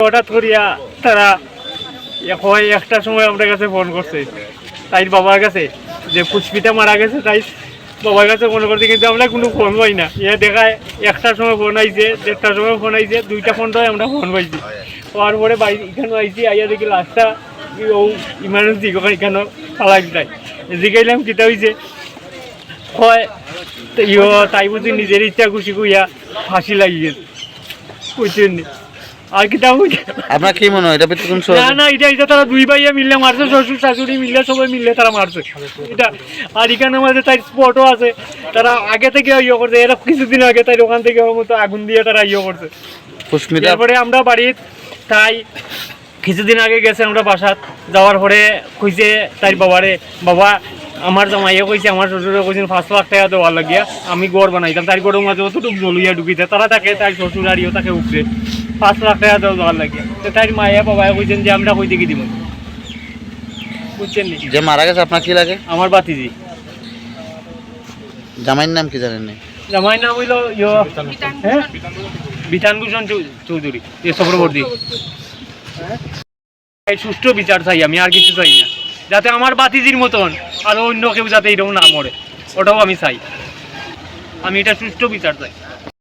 হঠাৎ করিয়া তারা হয় একটার সময় আমাদের কাছে ফোন করছে। তাই বাবার কাছে, যে পুষ্পিতা মারা গেছে, তাই বাবার কাছে ফোন করতে কিন্তু আমরা কোনো ফোন পাই না। ইয়ে দেখায় একটার সময় ফোন আইছে দেড়টার সময় ফোন আইছে, দুইটা ফোন ধরে আমরা ফোন পাইছি। পাওয়ার পরে বাড়ি এখানে আইছি, আইয়া দেখি লাস্টটা ও ইমার্জেন্সি ওখানে এখানে ফালাই দিলাই জিগাইলাম কিতা হয়েছে হয় ইয়ো তাই বুঝি নিজের ইচ্ছা খুশি কইয়া ফাঁসি লাগিয়ে গেছে বুঝছেন? আর আপনার কি মনে হয়? এটা না না এটা এটা তারা দুই ভাইয়া মিললে মারছে শ্বশুর শাশুড়ি মিললে সবাই মিললে তারা মারছে। এটা আর এখানে আমাদের তাই স্পটও আছে। তারা আগে থেকে ইয়ে করছে এরা কিছুদিন আগে তাই ওখান থেকে ওর মতো আগুন দিয়ে তারা ইয়ে করছে। তারপরে আমরা বাড়ির তাই কিছুদিন আগে গেছে আমরা বাসাত যাওয়ার পরে কইছে তাই বাবারে বাবা আমার জামাইয়ে কইছে আমার শ্বশুরে কইছেন পাঁচ লাখ টাকা দেওয়ার লাগিয়া আমি গড় বানাইতাম। তাই গড়ের মাঝে অতটুকু জলুইয়া ঢুকিতে তারা তাকে তাই শ্বশুর আরিও তাকে উপরে পাঁচ লাখ টাকা দেওয়ার লাগিয়া তো তাই মায়া বাবায় কইছেন যে আমরা কই দেখি দিব বুঝছেন নি? যে মারা গেছে আপনার কি লাগে? আমার বাতিজি। জামাইয়ের নাম কি জানেন না? জামাই নাম হইল ইয়ো হ্যাঁ? বিধানভূষণ চৌধুরী এ চক্রবর্তী এই সুষ্ঠু বিচার চাই আমি আর কিছু চাই না। যাতে আমার বাতিজির মতন আর অন্য কেউ যাতে এরকম না মরে ওটাও আমি চাই। আমি এটা সুষ্ঠু বিচার চাই।